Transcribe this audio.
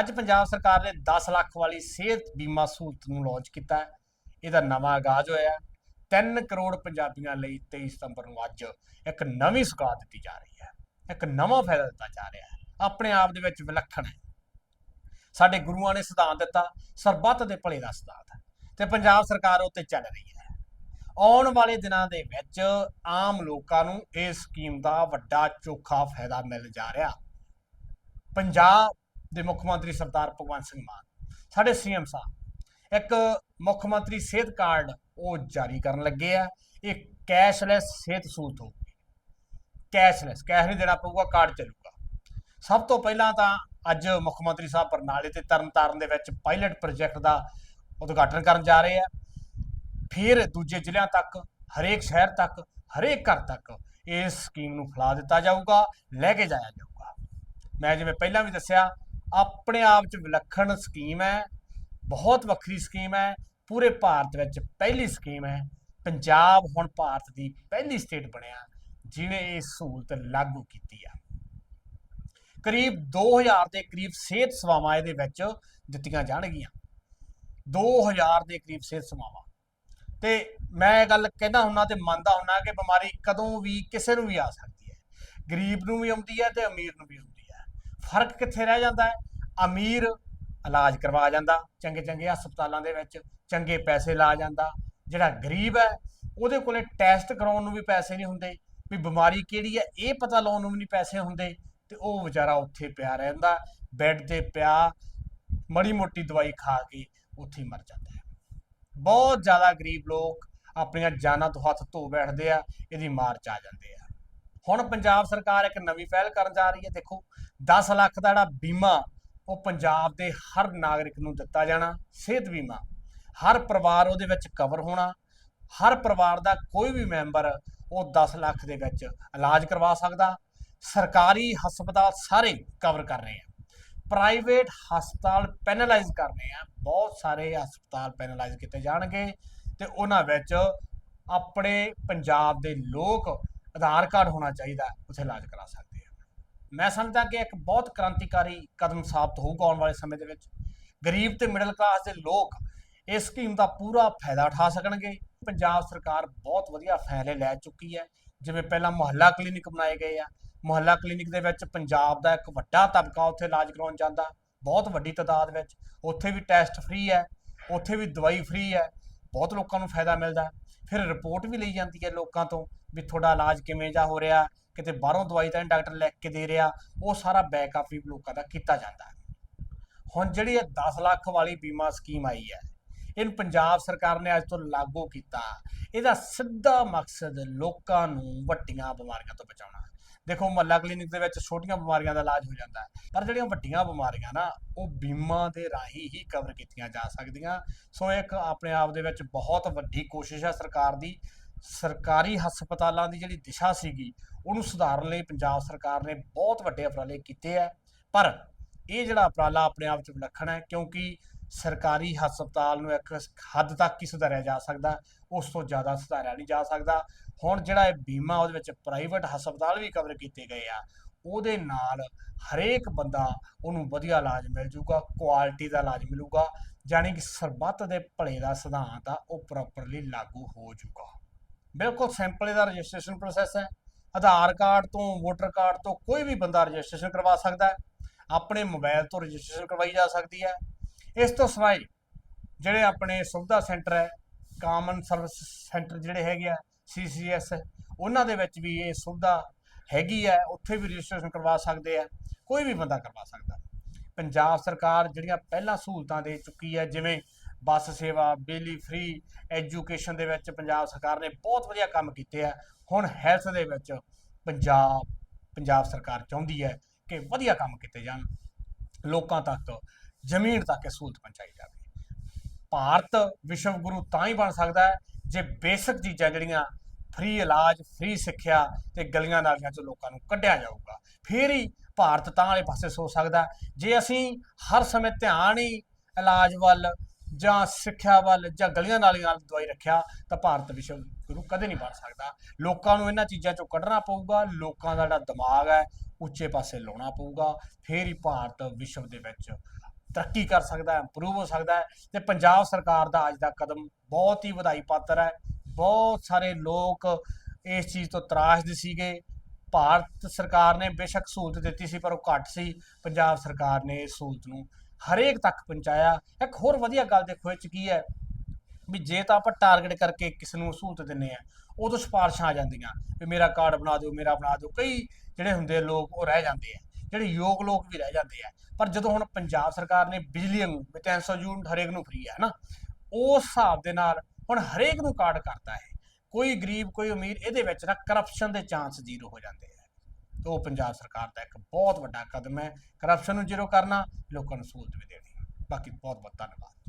ਅੱਜ ਪੰਜਾਬ ਸਰਕਾਰ ਨੇ 10 ਲੱਖ ਵਾਲੀ ਸਿਹਤ ਬੀਮਾ ਸਹੂਲਤ ਨੂੰ ਲਾਂਚ ਕੀਤਾ ਹੈ। ਇਹਦਾ ਨਵਾਂ ਆਗਾਜ਼ ਹੋਇਆ ਹੈ। 3 ਕਰੋੜ ਪੰਜਾਬੀਆਂ ਲਈ 23 ਸਤੰਬਰ ਨੂੰ ਅੱਜ ਇੱਕ ਨਵੀਂ ਸੁਗਾਤ ਦਿੱਤੀ ਜਾ ਰਹੀ ਹੈ। ਇੱਕ ਨਵਾਂ ਫਾਇਦਾ ਦਿੱਤਾ ਜਾ ਰਿਹਾ ਹੈ। ਆਪਣੇ ਆਪ ਦੇ ਵਿੱਚ ਵਿਲੱਖਣ ਹੈ। ਸਾਡੇ ਗੁਰੂਆਂ ਨੇ ਸਿਧਾਂਤ ਦਿੱਤਾ, ਸਰਬੱਤ ਦੇ ਭਲੇ ਦਾ ਸਿਧਾਂਤ ਹੈ ਤੇ ਪੰਜਾਬ ਸਰਕਾਰ ਉੱਤੇ ਚੱਲ ਰਹੀ ਹੈ। ਆਉਣ ਵਾਲੇ ਦਿਨਾਂ ਦੇ ਵਿੱਚ ਆਮ ਲੋਕਾਂ ਨੂੰ ਇਸ ਸਕੀਮ ਦਾ ਵੱਡਾ ਚੋਖਾ ਫਾਇਦਾ ਮਿਲ ਜਾ ਰਿਹਾ। ਪੰਜਾਬ ਦੇ ਮੁੱਖ ਮੰਤਰੀ ਸਰਦਾਰ ਭਗਵੰਤ ਸਿੰਘ ਮਾਨ, ਸਾਡੇ ਸੀਐਮ ਸਾਹਿਬ। ਇੱਕ ਮੁੱਖ ਮੰਤਰੀ ਸਿਹਤ ਕਾਰਡ ਉਹ ਜਾਰੀ ਕਰਨ ਲੱਗੇ ਆ। ਇਹ ਕੈਸ਼ਲੈਸ ਸਿਹਤ ਸਹੂਲਤ ਹੋਊਗੀ। ਕੈਸ਼ਲੈਸ, ਕੈਸ਼ ਨਹੀਂ ਦੇਣਾ ਪਊਗਾ, ਕਾਰਡ ਚੱਲੂਗਾ। ਸਭ ਤੋਂ ਪਹਿਲਾਂ ਤਾਂ ਅੱਜ ਮੁੱਖ ਮੰਤਰੀ ਸਾਹਿਬ ਬਰਨਾਲੇ ਤੇ ਤਰਨਤਾਰਨ ਦੇ ਵਿੱਚ ਪਾਇਲਟ ਪ੍ਰੋਜੈਕਟ ਦਾ ਉਦਘਾਟਨ ਕਰਨ ਜਾ ਰਹੇ ਆ। ਫਿਰ ਦੂਜੇ ਜ਼ਿਲ੍ਹਿਆਂ ਤੱਕ, ਹਰੇਕ ਸ਼ਹਿਰ ਤੱਕ, ਹਰੇਕ ਘਰ ਤੱਕ ਇਸ ਸਕੀਮ ਨੂੰ ਫੈਲਾ ਦਿੱਤਾ ਜਾਊਗਾ, ਲੈ ਕੇ ਜਾਇਆ ਜਾਊਗਾ। ਮੈਂ ਜਿਵੇਂ ਪਹਿਲਾਂ ਵੀ ਦੱਸਿਆ ਆਪਣੇ ਆਪ 'ਚ ਵਿਲੱਖਣ ਸਕੀਮ ਹੈ, ਬਹੁਤ ਵੱਖਰੀ ਸਕੀਮ ਹੈ, ਪੂਰੇ ਭਾਰਤ ਵਿੱਚ ਪਹਿਲੀ ਸਕੀਮ ਹੈ, ਪੰਜਾਬ ਹੁਣ ਭਾਰਤ ਦੀ ਪਹਿਲੀ ਸਟੇਟ ਬਣਿਆ ਜਿਨੇ ਇਹ ਸਹੂਲਤ ਲਾਗੂ ਕੀਤੀ ਆ। ਕਰੀਬ 2000 ਦੇ ਕਰੀਬ ਸਿਹਤ ਸੇਵਾਵਾਂ ਇਹਦੇ ਵਿੱਚ ਦਿੱਤੀਆਂ ਜਾਣਗੀਆਂ। 2000 ਦੇ ਕਰੀਬ ਸਿਹਤ ਸੇਵਾਵਾਂ। ਤੇ ਮੈਂ ਇਹ ਗੱਲ ਕਹਿੰਦਾ ਹੁੰਨਾ ਤੇ ਮੰਨਦਾ ਹੁੰਨਾ ਕਿ ਬਿਮਾਰੀ ਕਦੋਂ ਵੀ ਕਿਸੇ ਨੂੰ ਵੀ ਆ ਸਕਦੀ ਹੈ। ਗਰੀਬ ਨੂੰ ਵੀ ਆਉਂਦੀ ਹੈ ਤੇ ਅਮੀਰ ਨੂੰ ਵੀ ਆਉਂਦੀ ਹੈ। ਫ਼ਰਕ ਕਿੱਥੇ ਰਹਿ ਜਾਂਦਾ ਹੈ? ਅਮੀਰ ਇਲਾਜ ਕਰਵਾ ਜਾਂਦਾ ਚੰਗੇ ਚੰਗੇ ਹਸਪਤਾਲਾਂ ਦੇ ਵਿੱਚ ਚੰਗੇ ਪੈਸੇ ਲਾ ਜਾਂਦਾ। ਜਿਹੜਾ ਗਰੀਬ ਹੈ, ਉਹਦੇ ਕੋਲੇ ਟੈਸਟ ਕਰਾਉਣ ਨੂੰ ਵੀ ਪੈਸੇ ਨਹੀਂ ਹੁੰਦੇ। ਵੀ ਬਿਮਾਰੀ ਕਿਹੜੀ ਹੈ, ਇਹ ਪਤਾ ਲਾਉਣ ਨੂੰ ਵੀ ਨਹੀਂ ਪੈਸੇ ਹੁੰਦੇ ਤੇ ਉਹ ਵਿਚਾਰਾ ਉੱਥੇ ਪਿਆ ਰਹਿੰਦਾ, ਬੈੱਡ ਤੇ ਪਿਆ, ਮੜੀ ਮੋਟੀ ਦਵਾਈ ਖਾ ਕੇ ਉੱਥੇ ਮਰ ਜਾਂਦਾ ਹੈ। ਬਹੁਤ ਜ਼ਿਆਦਾ ਗਰੀਬ ਲੋਕ ਆਪਣੀਆਂ ਜਾਨਾਂ ਤੋਂ ਹੱਥ ਧੋ ਬੈਠਦੇ ਆ, ਇਹਦੀ ਮਾਰ ਚ ਆ ਜਾਂਦੇ ਆ। ਹੁਣ ਪੰਜਾਬ ਸਰਕਾਰ ਇੱਕ ਨਵੀਂ ਪਹਿਲ ਕਰਨ ਜਾ ਰਹੀ ਹੈ, ਦੇਖੋ 10 ਲੱਖ ਦਾ ਜਿਹੜਾ ਬੀਮਾ, ਉਹ ਪੰਜਾਬ ਦੇ ਹਰ ਨਾਗਰਿਕ ਨੂੰ ਦਿੱਤਾ ਜਾਣਾ, ਸਿਹਤ ਬੀਮਾ। ਹਰ ਪਰਿਵਾਰ ਉਹਦੇ ਵਿੱਚ ਕਵਰ ਹੋਣਾ, ਹਰ ਪਰਿਵਾਰ ਦਾ ਕੋਈ ਵੀ ਮੈਂਬਰ ਉਹ 10 ਲੱਖ ਦੇ ਵਿੱਚ ਇਲਾਜ ਕਰਵਾ ਸਕਦਾ। ਸਰਕਾਰੀ ਹਸਪਤਾਲ ਸਾਰੇ ਕਵਰ ਕਰ ਰਹੇ ਆ। ਪ੍ਰਾਈਵੇਟ ਹਸਪਤਾਲ ਪੈਨਲਾਈਜ਼ ਕਰਨੇ ਆ। ਬਹੁਤ ਸਾਰੇ ਹਸਪਤਾਲ ਪੈਨਲਾਈਜ਼ ਕੀਤੇ ਜਾਣਗੇ ਤੇ ਉਹਨਾਂ ਵਿੱਚ ਆਪਣੇ ਪੰਜਾਬ ਦੇ ਲੋਕ ਆਧਾਰ ਕਾਰਡ ਹੋਣਾ ਚਾਹੀਦਾ, ਉੱਥੇ ਇਲਾਜ ਕਰਾ ਸਕਦੇ ਮੈਂ ਸਮਝਦਾ ਕਿ ਇੱਕ ਬਹੁਤ ਕ੍ਰਾਂਤੀਕਾਰੀ ਕਦਮ ਸਾਬਤ ਹੋਊਗਾ ਆਉਣ ਵਾਲੇ ਸਮੇਂ ਦੇ ਵਿੱਚ। ਗਰੀਬ ਤੇ ਮਿਡਲ ਕਲਾਸ ਦੇ ਲੋਕ ਇਸ ਸਕੀਮ ਦਾ ਪੂਰਾ ਫਾਇਦਾ ਉਠਾ ਸਕਣਗੇ। ਪੰਜਾਬ ਸਰਕਾਰ ਬਹੁਤ ਵਧੀਆ ਫੈਸਲੇ ਲੈ ਚੁੱਕੀ ਹੈ। ਜਿਵੇਂ ਪਹਿਲਾਂ ਮੁਹੱਲਾ ਕਲੀਨਿਕ ਬਣਾਏ ਗਏ ਆ। ਮੁਹੱਲਾ ਕਲੀਨਿਕ ਦੇ ਵਿੱਚ ਪੰਜਾਬ ਦਾ ਇੱਕ ਵੱਡਾ ਤਬਕਾ ਉੱਥੇ ਇਲਾਜ ਕਰਾਉਣ ਜਾਂਦਾ। ਬਹੁਤ ਵੱਡੀ ਤਾਦਾਦ ਵਿੱਚ ਉੱਥੇ ਵੀ ਟੈਸਟ ਫ੍ਰੀ ਹੈ। ਉੱਥੇ ਵੀ ਦਵਾਈ ਫ੍ਰੀ ਹੈ। ਬਹੁਤ ਲੋਕਾਂ ਨੂੰ ਫਾਇਦਾ ਮਿਲਦਾ। ਫਿਰ ਰਿਪੋਰਟ ਵੀ ਲਈ ਜਾਂਦੀ ਹੈ ਲੋਕਾਂ ਤੋਂ। ਵੀ ਤੁਹਾਡਾ ਇਲਾਜ ਕਿਵੇਂ ਜਾ ਹੋ ਰਿਹਾ, ਕਿਤੇ ਬਾਹਰੋਂ ਦਵਾਈ ਤਾਂ ਨਹੀਂ ਡਾਕਟਰ ਲਿਖ ਕੇ ਦੇ ਰਿਹਾ, ਉਹ ਸਾਰਾ ਬੈਕਅਪ ਵੀ ਲੋਕਾਂ ਦਾ ਕੀਤਾ ਜਾਂਦਾ ਹੈ। ਹੁਣ ਜਿਹੜੀ ਇਹ 10 ਲੱਖ ਵਾਲੀ ਬੀਮਾ ਸਕੀਮ ਆਈ ਹੈ, ਇਹਨੂੰ ਪੰਜਾਬ ਸਰਕਾਰ ਨੇ ਅੱਜ ਤੋਂ ਲਾਗੂ ਕੀਤਾ। ਇਹਦਾ ਸਿੱਧਾ ਮਕਸਦ ਲੋਕਾਂ ਨੂੰ ਵੱਡੀਆਂ ਬਿਮਾਰੀਆਂ ਤੋਂ ਬਚਾਉਣਾ। ਦੇਖੋ, ਮਹੱਲਾ ਕਲੀਨਿਕ ਦੇ ਵਿੱਚ ਛੋਟੀਆਂ ਬਿਮਾਰੀਆਂ ਦਾ ਇਲਾਜ ਹੋ ਜਾਂਦਾ ਹੈ, ਪਰ ਜਿਹੜੀਆਂ ਵੱਡੀਆਂ ਬਿਮਾਰੀਆਂ ਨਾ, ਉਹ ਬੀਮਾ ਦੇ ਰਾਹੀਂ ਹੀ ਕਵਰ ਕੀਤੀਆਂ ਜਾ ਸਕਦੀਆਂ। ਸੋ ਇੱਕ ਆਪਣੇ ਆਪ ਦੇ ਵਿੱਚ ਬਹੁਤ ਵੱਡੀ ਕੋਸ਼ਿਸ਼ ਹੈ ਸਰਕਾਰ ਦੀ ਸਰਕਾਰੀ ਹਸਪਤਾਲਾਂ ਦੀ ਜਿਹੜੀ ਦਿਸ਼ਾ ਸੀਗੀ, ਉਹਨੂੰ ਸੁਧਾਰਨ ਲਈ ਪੰਜਾਬ ਸਰਕਾਰ ਨੇ ਬਹੁਤ ਵੱਡੇ ਉਪਰਾਲੇ ਕੀਤੇ ਆ। ਪਰ ਇਹ ਜਿਹੜਾ ਉਪਰਾਲਾ ਆਪਣੇ ਆਪ 'ਚ ਵਿਲੱਖਣ ਹੈ, ਕਿਉਂਕਿ ਸਰਕਾਰੀ ਹਸਪਤਾਲ ਨੂੰ ਇੱਕ ਹੱਦ ਤੱਕ ਹੀ ਸੁਧਾਰਿਆ ਜਾ ਸਕਦਾ, ਉਸ ਤੋਂ ਜ਼ਿਆਦਾ ਸੁਧਾਰਿਆ ਨਹੀਂ ਜਾ ਸਕਦਾ। ਹੁਣ ਜਿਹੜਾ ਇਹ ਬੀਮਾ ਉਹਦੇ ਵਿੱਚ ਪ੍ਰਾਈਵੇਟ ਹਸਪਤਾਲ ਵੀ ਕਵਰ ਕੀਤੇ ਗਏ ਆ, ਉਹਦੇ ਨਾਲ ਹਰੇਕ ਬੰਦਾ ਉਹਨੂੰ ਵਧੀਆ ਇਲਾਜ ਮਿਲ ਜੂਗਾ ਕੁਆਲਿਟੀ ਦਾ ਇਲਾਜ ਮਿਲੂਗਾ, ਜਾਣੀ ਕਿ ਸਰਬੱਤ ਦੇ ਭਲੇ ਦਾ ਸਿਧਾਂਤ ਆ, ਉਹ ਪ੍ਰੋਪਰਲੀ ਲਾਗੂ ਹੋ ਜੂਗਾ। ਬਿਲਕੁਲ ਸਿੰਪਲ ਇਹਦਾ ਰਜਿਸਟ੍ਰੇਸ਼ਨ ਪ੍ਰੋਸੈਸ ਹੈ। ਆਧਾਰ ਕਾਰਡ ਤੋਂ ਵੋਟਰ ਕਾਰਡ ਤੋਂ ਕੋਈ ਵੀ ਬੰਦਾ ਰਜਿਸਟ੍ਰੇਸ਼ਨ ਕਰਵਾ ਸਕਦਾ ਹੈ। ਆਪਣੇ ਮੋਬਾਈਲ ਤੋਂ ਰਜਿਸਟ੍ਰੇਸ਼ਨ ਕਰਵਾਈ ਜਾ ਸਕਦੀ ਹੈ। ਇਸ ਤੋਂ ਸਿਵਾਏ ਜਿਹੜੇ ਆਪਣੇ ਸੁਵਿਧਾ ਸੈਂਟਰ ਹੈ ਕਾਮਨ ਸਰਵਿਸ ਸੈਂਟਰ ਜਿਹੜੇ ਹੈਗੇ ਆ ਸੀਸੀਐਸ ਉਹਨਾਂ ਦੇ ਵਿੱਚ ਵੀ ਇਹ ਸੁਵਿਧਾ ਹੈਗੀ ਹੈ। ਉੱਥੇ ਵੀ ਰਜਿਸਟ੍ਰੇਸ਼ਨ ਕਰਵਾ ਸਕਦੇ ਆ। ਕੋਈ ਵੀ ਬੰਦਾ ਕਰਵਾ ਸਕਦਾ। ਪੰਜਾਬ ਸਰਕਾਰ ਜਿਹੜੀਆਂ ਪਹਿਲਾਂ ਸਹੂਲਤਾਂ ਦੇ ਚੁੱਕੀ ਹੈ, ਜਿਵੇਂ ਬੱਸ ਸੇਵਾ ਬਿਜਲੀ ਫ੍ਰੀ ਐਜੂਕੇਸ਼ਨ ਦੇ ਵਿੱਚ ਪੰਜਾਬ ਸਰਕਾਰ ਨੇ ਬਹੁਤ ਵਧੀਆ ਕੰਮ ਕੀਤੇ ਆ। ਹੁਣ ਹੈਲਥ ਦੇ ਵਿੱਚ ਪੰਜਾਬ ਪੰਜਾਬ ਸਰਕਾਰ ਚਾਹੁੰਦੀ ਹੈ ਕਿ ਵਧੀਆ ਕੰਮ ਕੀਤੇ ਜਾਣ। ਲੋਕਾਂ ਤੱਕ, ਜ਼ਮੀਨ ਤੱਕ ਇਹ ਸਹੂਲਤ ਪਹੁੰਚਾਈ ਜਾਵੇ। ਭਾਰਤ ਵਿਸ਼ਵ ਗੁਰੂ ਤਾਂ ਹੀ ਬਣ ਸਕਦਾ ਹੈ ਜੇ ਬੇਸਿਕ ਚੀਜ਼ਾਂ ਜਿਹੜੀਆਂ ਫ੍ਰੀ ਇਲਾਜ ਫ੍ਰੀ ਸਿੱਖਿਆ ਤੇ ਗਲੀਆਂ ਨਾਲੀਆਂ ਚੋਂ ਲੋਕਾਂ ਨੂੰ ਕੱਢਿਆ ਜਾਊਗਾ। ਫੇਰ ਹੀ ਭਾਰਤ ਤਾਂ ਵਾਲੇ ਪਾਸੇ ਸੋਚ ਸਕਦਾ ਜੇ ਅਸੀਂ ਹਰ ਸਮੇਂ ਧਿਆਨ ਹੀ ਇਲਾਜ ਵੱਲ ਜਾਂ ਸਿੱਖਿਆ ਵੱਲ ਜਾਂ ਗਲੀਆਂ ਨਾਲੀਆਂ ਨਾਲ ਦਵਾਈ ਰੱਖਿਆ ਤਾਂ ਭਾਰਤ ਵਿਸ਼ਵ ਗੁਰੂ ਕਦੇ ਨਹੀਂ ਬਣ ਸਕਦਾ। ਲੋਕਾਂ ਨੂੰ ਇਹਨਾਂ ਚੀਜ਼ਾਂ ਚੋਂ ਕੱਢਣਾ ਪਊਗਾ, ਲੋਕਾਂ ਦਾ ਜਿਹੜਾ ਦਿਮਾਗ ਹੈ, ਉੱਚੇ ਪਾਸੇ ਲਾਉਣਾ ਪਊਗਾ, ਫੇਰ ਹੀ ਭਾਰਤ ਵਿਸ਼ਵ ਦੇ ਵਿੱਚ ਤਰੱਕੀ ਕਰ ਸਕਦਾ ਹੈ ਇੰਪਰੂਵ ਹੋ ਸਕਦਾ ਹੈ ਤੇ ਪੰਜਾਬ ਸਰਕਾਰ ਦਾ ਅੱਜ ਦਾ ਕਦਮ ਬਹੁਤ ਹੀ ਵਧਾਈ ਪਾਤਰ ਹੈ। ਬਹੁਤ ਸਾਰੇ ਲੋਕ ਇਸ ਚੀਜ਼ ਤੋਂ ਤਰਾਸ਼ਦੇ ਸੀਗੇ। ਭਾਰਤ ਸਰਕਾਰ ਨੇ ਬੇਸ਼ੱਕ ਸਹੂਲਤ ਦਿੱਤੀ ਸੀ, ਪਰ ਉਹ ਘੱਟ ਸੀ। ਪੰਜਾਬ ਸਰਕਾਰ ਨੇ ਇਸ ਸਹੂਲਤ ਨੂੰ ਹਰੇਕ ਤੱਕ ਪਹੁੰਚਾਇਆ। ਇੱਕ ਹੋਰ ਵਧੀਆ ਗੱਲ ਦੇਖੋ, ਇਹ ਚ ਕੀ ਹੈ ਵੀ ਜੇ ਤਾਂ ਆਪਾਂ ਟਾਰਗੇਟ ਕਰਕੇ ਕਿਸੇ ਨੂੰ ਸਹੂਲਤ ਦਿੰਨੇ ਆ ਉਦੋਂ ਸਿਫਾਰਸ਼ਾਂ ਆ ਜਾਂਦੀਆਂ। ਵੀ ਮੇਰਾ ਕਾਰਡ ਬਣਾ ਦਿਓ, ਮੇਰਾ ਬਣਾ ਦਿਓ। ਕਈ ਜਿਹੜੇ ਹੁੰਦੇ ਲੋਕ, ਉਹ ਰਹਿ ਜਾਂਦੇ ਆ। ਜਿਹੜੇ ਯੋਗ ਲੋਕ ਵੀ ਰਹਿ ਜਾਂਦੇ ਆ। ਪਰ ਜਦੋਂ ਹੁਣ ਪੰਜਾਬ ਸਰਕਾਰ ਨੇ ਬਿਜਲੀ ਨੂੰ 300 ਯੂਨਿਟ ਹਰੇਕ ਨੂੰ ਫ੍ਰੀ ਹੈ ਨਾ ਉਸ ਹਿਸਾਬ ਦੇ ਨਾਲ ਹੁਣ ਹਰੇਕ ਨੂੰ ਕਾਰਡ ਕਰਤਾ ਹੈ। ਕੋਈ ਗਰੀਬ, ਕੋਈ ਅਮੀਰ, ਇਹਦੇ ਵਿੱਚ ਨਾ ਕਰਪਸ਼ਨ ਦੇ ਚਾਂਸ ਜ਼ੀਰੋ ਹੋ ਜਾਂਦੇ ਆ। ਤੇ ਉਹ ਪੰਜਾਬ ਸਰਕਾਰ ਦਾ ਇੱਕ ਬਹੁਤ ਵੱਡਾ ਕਦਮ ਹੈ। ਕਰਪਸ਼ਨ ਨੂੰ ਜ਼ੀਰੋ ਕਰਨਾ, ਲੋਕਾਂ ਨੂੰ ਸਹੂਲਤ ਵੀ ਦੇਣੀ। ਬਾਕੀ ਬਹੁਤ ਬਹੁਤ ਧੰਨਵਾਦ।